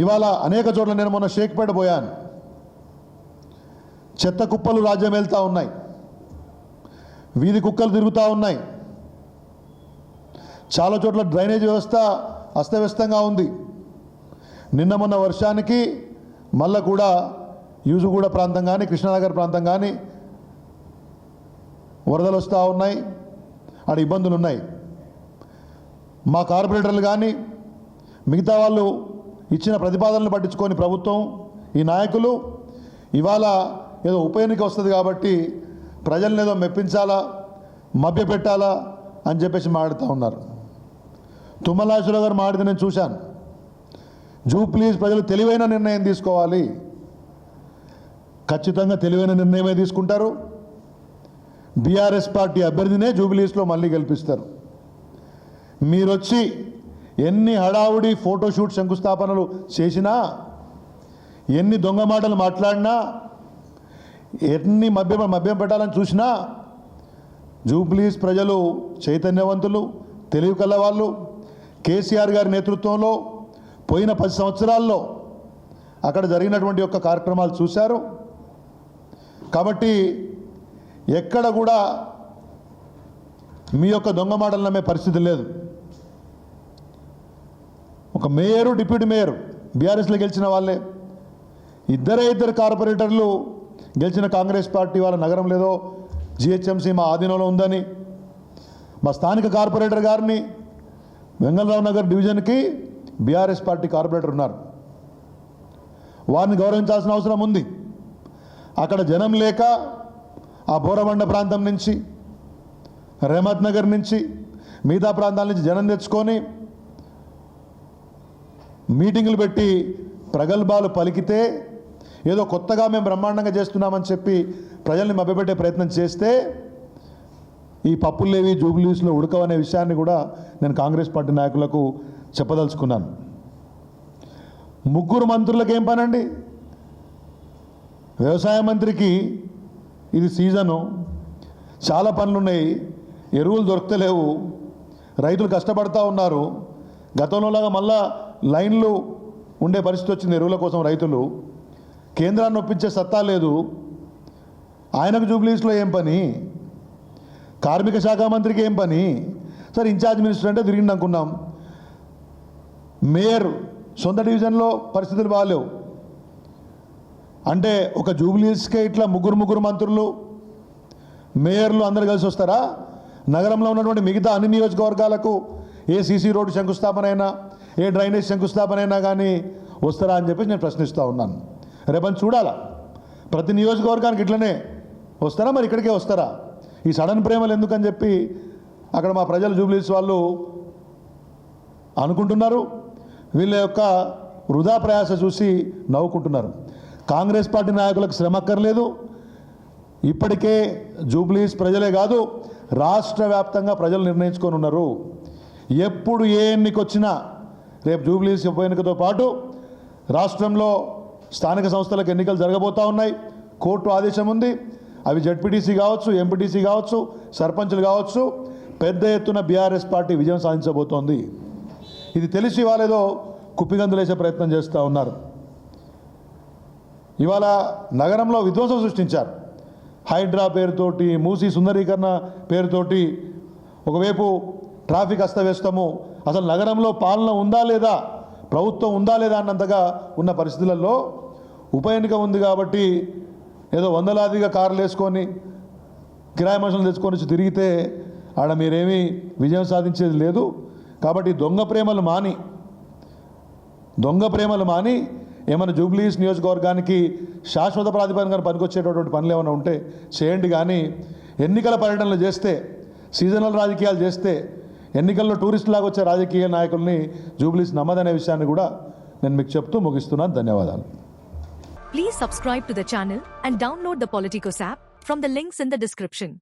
ఇవాళ అనేక చోట్ల నేను మొన్న షేక్పేట పోయాను. చెత్త కుప్పలు రాజ్యం వెళ్తూ ఉన్నాయి. వీధి కుక్కలు తిరుగుతూ ఉన్నాయి. చాలా చోట్ల డ్రైనేజ్ వ్యవస్థ అస్తవ్యస్తంగా ఉంది. నిన్న మొన్న వర్షానికి మళ్ళా కూడా యూజుగూడ ప్రాంతం కానీ కృష్ణానగర్ ప్రాంతం కానీ వరదలు వస్తూ ఉన్నాయి. ఆడ ఇబ్బందులు ఉన్నాయి మా కార్పొరేటర్లు కానీ మిగతా వాళ్ళు ఇచ్చిన ప్రతిపాదనలు పట్టించుకొని ప్రభుత్వం ఈ నాయకులు ఇవాళ ఏదో ఉప ఎన్నిక వస్తుంది కాబట్టి ప్రజల్ని ఏదో మెప్పించాలా మభ్యపెట్టాలా అని చెప్పేసి మాట్లాడుతూ ఉన్నారు. తుమ్మలాశ్వర గారు మాడితే నేను చూశాను. జూ ప్లీజ్ ప్రజలు తెలివైన నిర్ణయం తీసుకోవాలి. ఖచ్చితంగా తెలివైన నిర్ణయమే తీసుకుంటారు. బీఆర్ఎస్ పార్టీ అభ్యర్థినే జూబిలీస్లో మళ్ళీ గెలిపిస్తారు. మీరొచ్చి ఎన్ని హడావుడి ఫోటోషూట్ శంకుస్థాపనలు చేసినా ఎన్ని దొంగ మాటలు మాట్లాడినా ఎన్ని మభ్య మభ్యం పెట్టాలని చూసినా జూబ్లీస్ ప్రజలు చైతన్యవంతులు తెలివి కలవాళ్ళు కేసీఆర్ గారి నేతృత్వంలో పోయిన పది సంవత్సరాల్లో అక్కడ జరిగినటువంటి యొక్క కార్యక్రమాలు చూశారు. కాబట్టి ఎక్కడ కూడా మీ యొక్క దొంగ మాటలు నమ్మే పరిస్థితి లేదు. ఒక మేయరు డిప్యూటీ మేయర్ బీఆర్ఎస్లో గెలిచిన వాళ్ళే. ఇద్దరే ఇద్దరు కార్పొరేటర్లు గెలిచిన కాంగ్రెస్ పార్టీ వాళ్ళ నగరం లేదో జిహెచ్ఎంసీ మా ఆధీనంలో ఉందని మా స్థానిక కార్పొరేటర్ గారిని వెంగళరావు నగర్ డివిజన్కి బీఆర్ఎస్ పార్టీ కార్పొరేటర్ ఉన్నారు. వారిని గౌరవించాల్సిన అవసరం ఉంది. అక్కడ జనం లేక ఆ బోరబండ ప్రాంతం నుంచి రెహమత్ నగర్ నుంచి మిగతా ప్రాంతాల నుంచి జనం తెచ్చుకొని మీటింగులు పెట్టి ప్రగల్భాలు పలికితే ఏదో కొత్తగా మేము బ్రహ్మాండంగా చేస్తున్నామని చెప్పి ప్రజల్ని మభ్యపెట్టే ప్రయత్నం చేస్తే ఈ పప్పులేవి జూబ్లీస్లో ఉడకవనే విషయాన్ని కూడా నేను కాంగ్రెస్ పార్టీ నాయకులకు చెప్పదలుచుకున్నాను. ముగ్గురు మంత్రులకు ఏం పనండి? వ్యవసాయ మంత్రికి ఇది సీజను. చాలా పనులు ఉన్నాయి ఎరువులు దొరకలేవు రైతులు కష్టపడతా ఉన్నారు. గతంలో లాగా మళ్ళా లైన్లు ఉండే పరిస్థితి వచ్చింది ఎరువుల కోసం రైతులు. కేంద్రాన్ని ఒప్పించే సత్తా లేదు. ఆయనకు జూబ్లీస్లో ఏం పని? కార్మిక శాఖ మంత్రికి ఏం పని? సరే ఇన్ఛార్జ్ మినిస్టర్ అంటే తిరిగింది అనుకున్నాం. మేయర్ సొంత డివిజన్లో పరిస్థితులు బాగాలేవు. అంటే ఒక జూబ్లీస్కే ఇట్లా ముగ్గురు ముగ్గురు మంత్రులు మేయర్లు అందరు కలిసి వస్తారా? నగరంలో ఉన్నటువంటి మిగతా అన్ని నియోజకవర్గాలకు ఏ సీసీ రోడ్డు శంకుస్థాపన అయినా ఏ డ్రైనేజ్ శంకుస్థాపన అయినా కానీ వస్తారా అని చెప్పేసి నేను ప్రశ్నిస్తూ ఉన్నాను. రేపని చూడాలా? ప్రతి నియోజకవర్గానికి ఇట్లనే వస్తారా? మరి ఇక్కడికే వస్తారా? ఈ సడన్ ప్రేమలు ఎందుకని చెప్పి అక్కడ మా ప్రజలు జూబ్లీస్ వాళ్ళు అనుకుంటున్నారు. వీళ్ళ యొక్క వృధా ప్రయాస చూసి నవ్వుకుంటున్నారు. కాంగ్రెస్ పార్టీ నాయకులకు శ్రమ అక్కర్లేదు ఇప్పటికే జూబ్లీస్ ప్రజలే కాదు రాష్ట్ర వ్యాప్తంగా ప్రజలు నిర్ణయించుకొని ఉన్నారు. ఎప్పుడు ఏ ఎన్నికొచ్చినా రేపు జూబ్లీస్ ఉప ఎన్నికతో పాటు రాష్ట్రంలో స్థానిక సంస్థలకు ఎన్నికలు జరగబోతూ ఉన్నాయి. కోర్టు ఆదేశం ఉంది. అవి జడ్పీటీసీ కావచ్చు ఎంపీటీసీ కావచ్చు సర్పంచులు కావచ్చు పెద్ద ఎత్తున బీఆర్ఎస్ పార్టీ విజయం సాధించబోతోంది. ఇది తెలిసి వాళ్ళేదో కుప్పిగందులేసే ప్రయత్నం చేస్తూ ఉన్నారు. ఇవాళ నగరంలో విధ్వంసం సృష్టించారు. హైడ్రా పేరుతోటి మూసీ సుందరీకరణ పేరుతోటి ఒకవైపు ట్రాఫిక్ అస్తవ్యస్తము అసలు నగరంలో పాలన ఉందా లేదా? ప్రభుత్వం ఉందా లేదా అన్నంతగా ఉన్న పరిస్థితులలో ఉప ఎన్నిక ఉంది కాబట్టి ఏదో వందలాదిగా కార్లు వేసుకొని కిరాయి మనుషులు తెచ్చుకొని వచ్చి తిరిగితే ఆడ మీరేమీ విజయం సాధించేది లేదు. కాబట్టి దొంగ ప్రేమలు మాని దొంగ ప్రేమలు మాని ఏమైనా జూబ్లీస్ నియోజకవర్గానికి శాశ్వత ప్రాతిపదికన పనికొచ్చేటటువంటి పనులు ఏమైనా ఉంటే చేయండి. కానీ ఎన్నికల పర్యటనలు చేస్తే సీజనల్ రాజకీయాలు చేస్తే ఎన్నికల్లో టూరిస్ట్ లాగా వచ్చే రాజకీయ నాయకుల్ని జూబ్లీస్ నమ్మదనే విషయాన్ని కూడా నేను మీకు చెప్తూ ముగిస్తున్నాను. ధన్యవాదాలు. Please subscribe to the and download the politicos from the links in the description